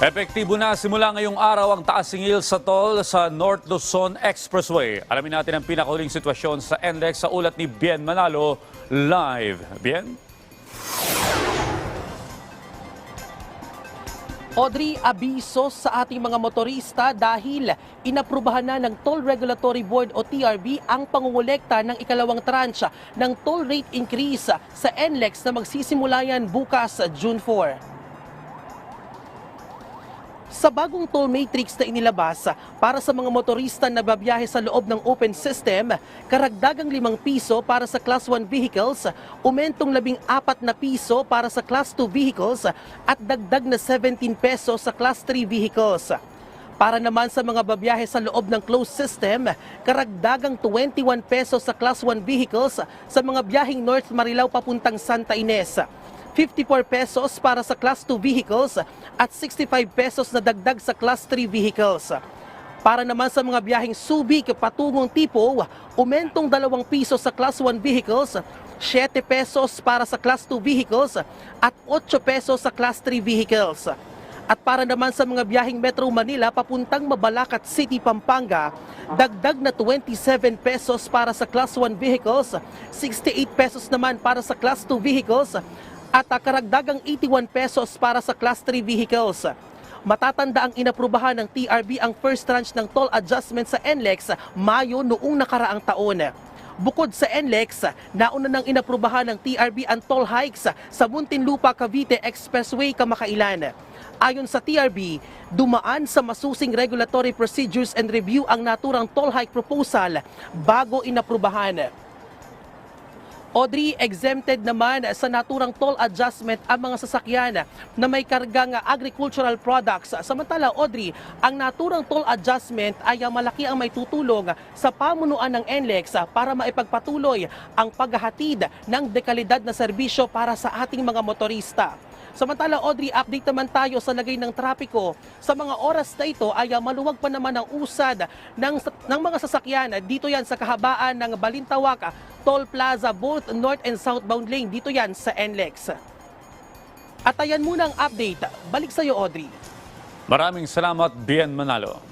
Epektibo na simula ngayong araw ang taas singil sa toll sa North Luzon Expressway. Alamin natin ang pinakahuling sitwasyon sa NLEX sa ulat ni Bien Manalo live. Bien? Audrey, abiso sa ating mga motorista dahil inaprubahan na ng Toll Regulatory Board o TRB ang pangungulekta ng ikalawang tranche ng toll rate increase sa NLEX na magsisimula yan bukas June 4. Sa bagong toll matrix na inilabas para sa mga motorista na babiyahe sa loob ng open system, karagdagang 5 piso para sa Class 1 vehicles, umentong 14 na piso para sa Class 2 vehicles at dagdag na 17 peso sa Class 3 vehicles. Para naman sa mga babiyahe sa loob ng closed system, karagdagang 21 pesos sa Class 1 vehicles sa mga biyaheng North Marilao papuntang Santa Ines. 54 pesos para sa Class 2 vehicles at 65 pesos na dagdag sa Class 3 vehicles. Para naman sa mga biyaheng Subic patungong Tipo, umentong 2 piso sa Class 1 vehicles, 7 pesos para sa Class 2 vehicles at 8 pesos sa Class 3 vehicles. At para naman sa mga biyaheng Metro Manila papuntang Mabalacat City, Pampanga, dagdag na 27 pesos para sa Class 1 vehicles, 68 pesos naman para sa Class 2 vehicles, at karagdagang 81 pesos para sa Class 3 vehicles. Matatanda ang inaprubahan ng TRB ang first tranche ng toll adjustment sa NLEX Mayo noong nakaraang taon. Bukod sa NLEX, nauna nang inaprubahan ng TRB ang toll hikes sa Muntinlupa Cavite Expressway kamakailan. Ayon sa TRB, dumaan sa masusing regulatory procedures and review ang naturang toll hike proposal bago inaprubahan. Audrey, exempted naman sa naturang toll adjustment ang mga sasakyan na may kargang agricultural products. Samantala, Audrey, ang naturang toll adjustment ay malaki ang may tutulong sa pamunuan ng NLEX para maipagpatuloy ang paghahatid ng dekalidad na serbisyo para sa ating mga motorista. Samantala, Audrey, update naman tayo sa lagay ng trapiko. Sa mga oras na ito ay ah, maluwag pa naman ang usad ng, ng mga sasakyan. Dito yan sa kahabaan ng Balintawak, Toll Plaza, both north and southbound lane. Dito yan sa NLEX. At ayan muna ang update. Balik sa iyo, Audrey. Maraming salamat, Bien Manalo.